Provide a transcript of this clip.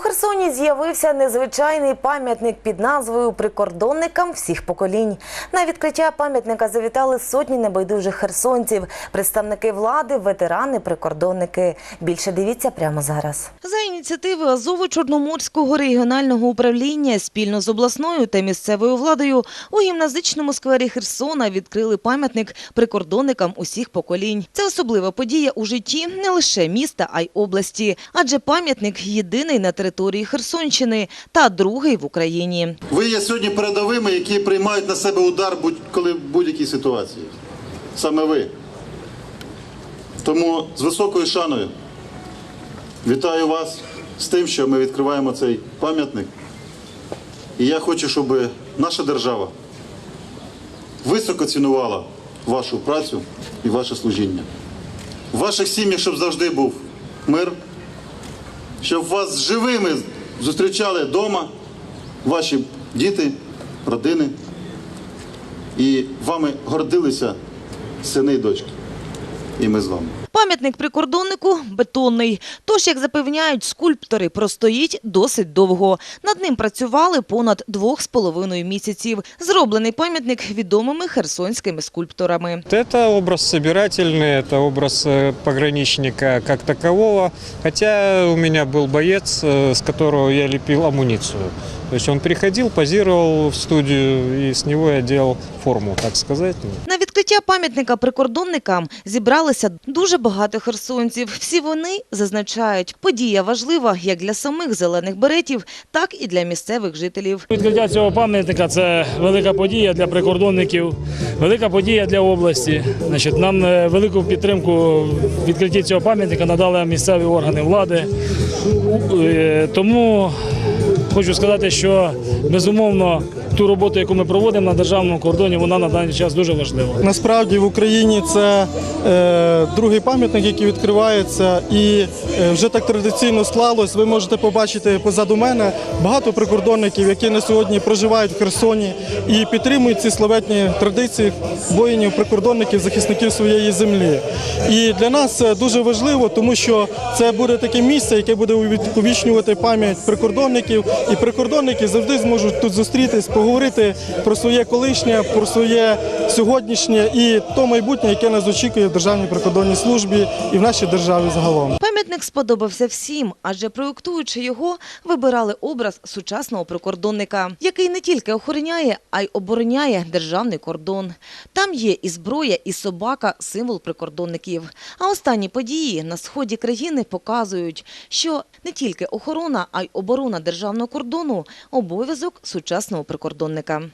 Херсоні з'явився незвичайний пам'ятник під назвою Прикордонникам всіх поколінь. На відкриття пам'ятника завітали сотні небайдужих херсонців, представники влади, ветерани, прикордонники. Більше дивіться прямо зараз. За ініціативи Азово-Чорноморського регіонального управління спільно з обласною та місцевою владою у гімназичному сквері Херсона відкрили пам'ятник прикордонникам усіх поколінь. Це особлива подія у житті не лише міста, а й області, адже пам'ятник єдиний на території Херсонщини та другий в Україні. Ви є сьогодні передовими, які приймають на себе удар будь-коли в будь-якій ситуації. Саме ви. Тому з високою шаною вітаю вас з тим, що ми відкриваємо цей пам'ятник. І я хочу, щоб наша держава високо цінувала вашу працю і ваше служіння. В ваших сім'ях, щоб завжди був мир, щоб вас живими зустрічали вдома, ваші діти, родини, і вами гордилися сини і дочки І ми з вами. Пам'ятник прикордоннику бетонний. Тож, як запевняють скульптори, простоїть досить довго. Над ним працювали понад двох з половиною місяців. Зроблений пам'ятник відомими херсонськими скульпторами. Это образ собирательный, это образ э, пограничника как такового. Хотя у меня был боец, э, с которого я лепил амуницию. То есть он приходил, позировал в студию, и с него я делал форму, так сказать. Відкриття пам'ятника прикордонникам зібралися дуже багато херсонців. Всі вони зазначають, подія важлива як для самих зелених беретів, так і для місцевих жителів. Відкриття цього пам'ятника це велика подія для прикордонників, велика подія для області. Значить, нам е, велику підтримку відкритті цього пам'ятника надали місцеві органи влади. Е, Тому хочу сказати, що безумовно ту роботу, яку ми проводимо на державному кордоні, вона на даний час дуже важлива. Насправді в Україні це е, другий пам'ятник, який відкривається, і е, вже так традиційно склалось. Ви можете побачити позаду мене багато прикордонників, які на сьогодні проживають в Херсоні і підтримують ці славетні традиції воїнів, прикордонників, захисників своєї землі. І для нас це дуже важливо, тому що це буде таке місце, яке буде увічнювати пам'ять прикордонників, і прикордонники завжди зможуть тут зустрітись, поговорити про своє колишнє, про своє сьогоднішнє і то майбутнє, яке нас очікує в Державній прикордонній службі і в нашій державі загалом. Пам'ятник сподобався всім, адже проєктуючи його, вибирали образ сучасного прикордонника, який не тільки охороняє, а й обороняє державний кордон. Там є і зброя, і собака – символ прикордонників. А останні події на сході країни показують, що не тільки охорона, а й оборона державного кордону – обов'язок сучасного прикордонника.